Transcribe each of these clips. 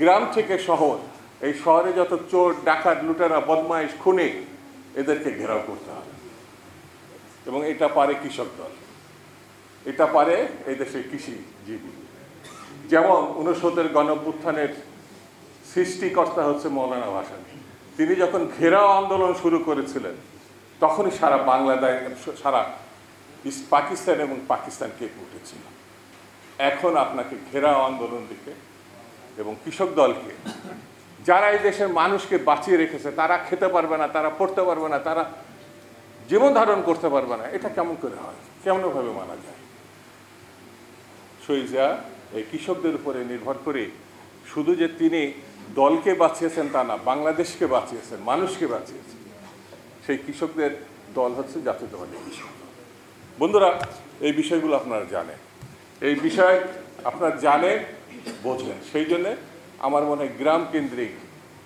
গ্রাম থেকে শহর, এই শহরে যত চোর, ডাকাত, লুটেরা, বদমাইশ, খুনে, এদেরকে ঘেরাও করতে হবে। এবং এটা পারে কৃষক দল। এটা পারে এই দেশের কৃষিজীবী। যেমন উনসত্তর গণপুত্থানের সৃষ্টিকর্তা হচ্ছে মৌলানা ভাসানী। তিনি যখন ঘেরাও আন্দোলন শুরু করেছিলেন, তখনই সারা বাংলাদেশ সারা পাকিস্তান এবং পাকিস্তান কেঁপে উঠেছিল। এখন আপনাকে ঘেরাও আন্দোলন দিকে এবং কৃষক দলকে। যারা এই দেশের মানুষকে বাঁচিয়ে রেখেছে, তারা খেতে পারবে না, তারা পড়তে পারবে না, তারা জীবন ধারণ করতে পারবে না, এটা কেমন করে হয়? কেমনভাবে মানা যায়? সইজা এই কৃষকদের উপরে নির্ভর করে শুধু যে তিনি দলকে বাঁচিয়েছেন তা না, বাংলাদেশকে বাঁচিয়েছেন, মানুষকে বাঁচিয়েছেন, সেই কৃষকদের দল হচ্ছে জাতীয়তাবাদী কৃষক। বন্ধুরা, এই বিষয়গুলো আপনারা জানেন। এই বিষয় আপনারা জানেন বোঝেন সেই জন্যে আমার মনে হয় গ্রাম কেন্দ্রিক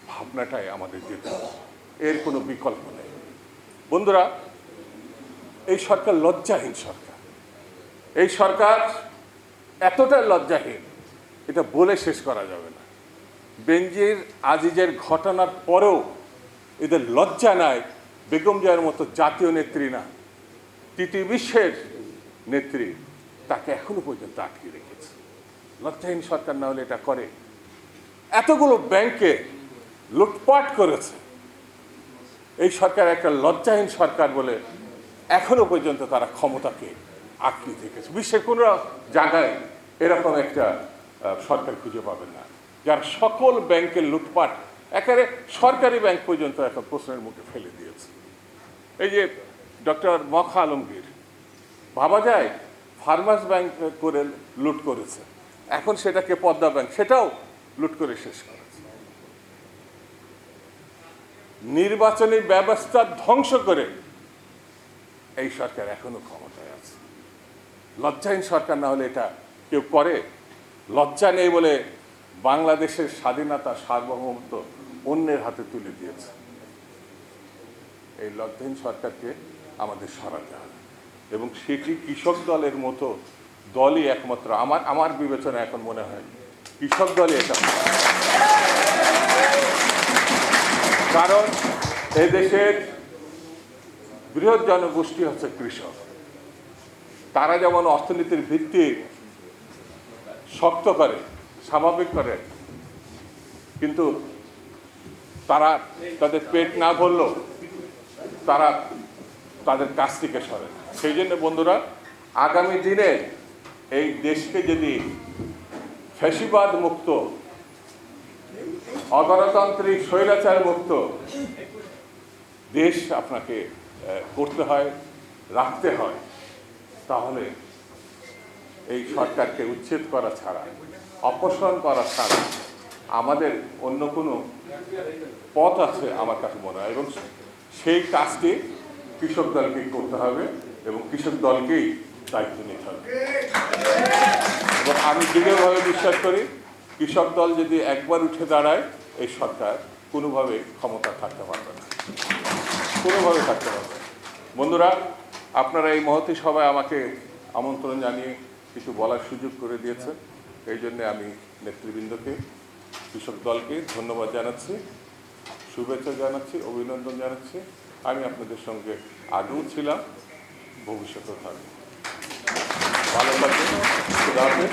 ভাবনাটাই আমাদের যেতে এর কোনো বিকল্প নেই। বন্ধুরা, এই সরকার লজ্জাহীন সরকার। এই সরকার এতটা লজ্জাহীন, এটা বলে শেষ করা যাবে না। বেঞ্জির আজিজের ঘটনার পরেও এদের লজ্জা নাই, বেগম জিয়ার মতো জাতীয় নেত্রী না। তৃতীয় বিশ্বের নেত্রী তাকে এখনও পর্যন্ত আটকে রেখেছে। লজ্জাহীন সরকার না হলে এটা করে। এতগুলো ব্যাংকে লুটপাট করেছে। এই সরকার একটা লজ্জাহীন সরকার বলে এখনও পর্যন্ত তারা ক্ষমতাকে আঁকড়ে থেকেছে বিশ্বের কোনো জায়গায় এরকম একটা সরকার খুঁজে পাবেন না। যার সকল ব্যাংকের লুটপাট একেবারে সরকারি ব্যাংক পর্যন্ত এখন প্রশ্নের মুখে ফেলে দিয়েছে। এই যে ডক্টর মখা আলমগীর, ভাবা যায় ফার্মার্স ব্যাংক করে লুট করেছে। এখন সেটাকে পদ্মা ব্যাংক, সেটাও লুট করে শেষ করেছে। নির্বাচনী ব্যবস্থা ধ্বংস করে এই সরকার এখনও ক্ষমতায় আছে। লজ্জাহীন সরকার না হলে এটা কেউ করে? লজ্জা নেই বলে বাংলাদেশের স্বাধীনতা সার্বভৌমত্ব অন্যের হাতে তুলে দিয়েছে। এই লজ্জাহীন সরকারকে আমাদের সরাতে হবে। এবং সেটি কৃষক দলের মতো দলই একমাত্র। আমার আমার বিবেচনা এখন মনে হয় কৃষক দলই এটা। কারণ দেশের বৃহৎ জনগোষ্ঠী হচ্ছে কৃষক। তারা যেমন অর্থনীতির ভিত্তি শক্ত করে, স্বাভাবিক করে, কিন্তু তারা তাদের পেট না ভরলেও তারা তাদের কাছ থেকে সরে। সেই জন্য বন্ধুরা, আগামী দিনে এই দেশকে যদি ফ্যাসিবাদ মুক্ত, অগণতান্ত্রিক স্বৈরাচার মুক্ত দেশ আপনাকে করতে হয়, রাখতে হয়, তাহলে এই সরকারকে উচ্ছেদ করা ছাড়া, অপসারণ করা ছাড়া আমাদের অন্য কোনো পথ আছে আমার কাছে মনে হয়। এবং সেই কাজটি কৃষক দলকেই করতে হবে এবং কৃষক দলকেই দায়িত্ব নিতে হবে। এবং আমি দৃঢ়ভাবে বিশ্বাস করি, কৃষক দল যদি একবার উঠে দাঁড়ায়, এই সরকার কোনোভাবে ক্ষমতা থাকতে পারবে না। কোনোভাবে থাকতে পারবে। বন্ধুরা, আপনারা এই মহতি সভায় আমাকে আমন্ত্রণ জানিয়ে কিছু বলার সুযোগ করে দিয়েছেন। এই জন্য আমি নেতৃবৃন্দকে, কৃষক দলকে ধন্যবাদ জানাচ্ছি, শুভেচ্ছা জানাচ্ছি, অভিনন্দন জানাচ্ছি। আমি আপনাদের সঙ্গে আগেও ছিলাম, ভবিষ্যতেও থাকব। Parlament'in istikrarı